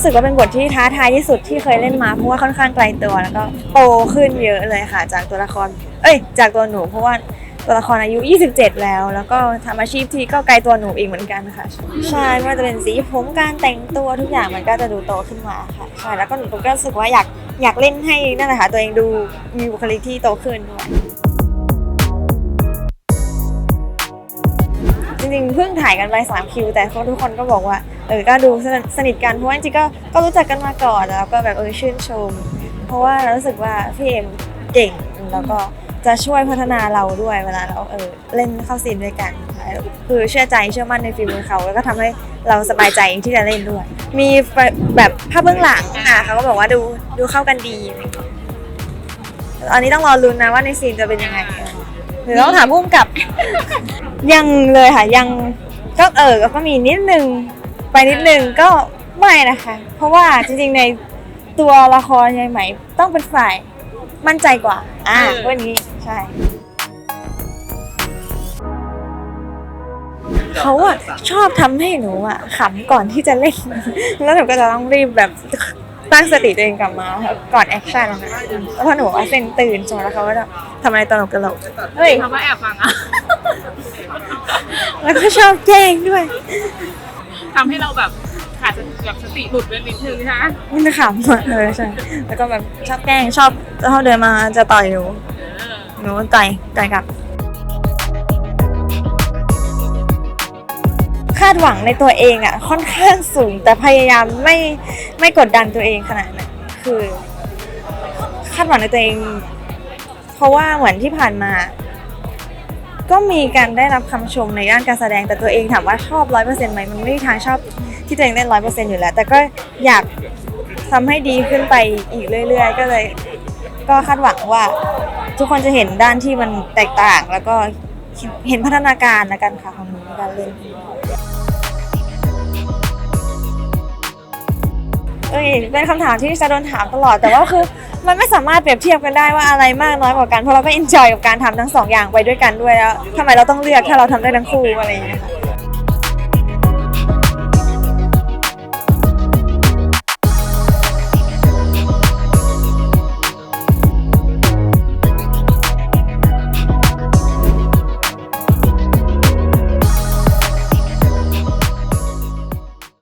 ู้สึกว่าเป็นบทที่ท้าทายที่สุดที่เคยเล่นมาเพราะว่าค่อนข้างไกลตัวแล้วก็โตขึ้นเยอะเลยค่ะ จากตัวละคร เอ้ย จากตัวหนูเพราะว่าตัวละครอายุ 27 แล้ว แล้วก็ทำอาชีพที่ก็ไกลตัวหนูอีกเหมือนกันค่ะ ใช่ไม่ว่าจะเป็นสีผมการแต่งตัวทุกอย่างมันก็จะดูโตขึ้นมาค่ะใช่แล้วก็หนูก็รู้สึกว่าอยากอยากเล่นให้นั่นแหละค่ะตัวเองดูมีบุคลิกที่โตขึ้นด้วยจริงๆเพิ่งถ่ายกันไปสามคิวแต่ทุกคนก็บอกว่า เออก็ดูสนิทกันเพราะว่าจริงๆก็ก็รู้จักกันมาก่อนแล้วก็แบบเออชื่นชม เพราะว่าเรารู้สึกว่าพี่เอ็มเก่งแล้วก็จะช่วยพัฒนาเราด้วยเวลาเราเออเล่นเข้าซีนด้วยกันค่ะคือเชื่อใจเชื่อมั่นในฝีมือเขา แล้วก็ทำให้เราสบายใจที่จะเล่นด้วย มีแบบภาพเบื้องหลังอะเขาก็บอกว่าดูดูเข้ากันดีอันนี้ต้องรอลุ้นนะว่าในซีนจะเป็นยังไงหรือต้องถามพุ่มกับ ยังเลยค่ะยังก็เออก็มีนิดนึง ไปนิดนึงก็ไม่นะคะ เพราะว่าจริงๆในตัวละครยายไหมต้องเป็นฝ่ายมั่นใจกว่า อ่าวันนี้ใช่เขาอะชอบทำให้หนูอะขำก่อนที่จะเล่น แล้วหนูก็จะต้องรีบแบบตั้งสติตัวเองกลับมาค่ะก่อนแอคชั่นนะแล้วพอหนูว่าเซนตื่นใช่ไหมแล้วเขาก็จะทำอะไรตลกตลกๆเฮ้ยทำว่าแอบฟังอะแล้วก็ชอบแกล้งด้วย ทำให้เราแบบขาดแบบสติหลุดไปนิดนึงนะมันจะขำอะเลยใช่ แล้วก็แบบชอบแกล้งชอบเขาเดินมาจะต่อยหนูเออหนูต่อยต่อยกลับ คาดหวังในตัวเองอะ ค่อนข้างสูง แต่พยายามไม่ไม่กดดันตัวเองขนาดนั้นคือ คาดหวังในตัวเอง เพราะว่าเหมือนที่ผ่านมา ก็มีการได้รับคำชมในด้านการแสดงแต่ตัวเองถามว่าชอบร้อยเปอร์เซ็นต์ไหมมันไม่มีทางชอบที่ตัวเองได้ร้อยเปอร์เซ็นต์อยู่แล้ว แต่ก็อยากทำให้ดีขึ้นไปอีกเรื่อย ๆ ก็เลย ก็คาดหวังว่า ทุกคนจะเห็นด้านที่มันแตกต่าง แล้วก็เห็นพัฒนาการนะกันค่ะของหนูในการเล่น เอ้ยเป็นคำถามที่จะโดนถามตลอด แต่ว่าคือมันไม่สามารถเปรียบเทียบกันได้ว่าอะไรมากน้อยกว่ากัน เพราะเราก็อินจอยกับการทำทั้งสองอย่างไปด้วยกันด้วยแล้วทำไมเราต้องเลือกถ้าเราทำได้ทั้งคู่อะไรอย่างเงี้ยค่ะ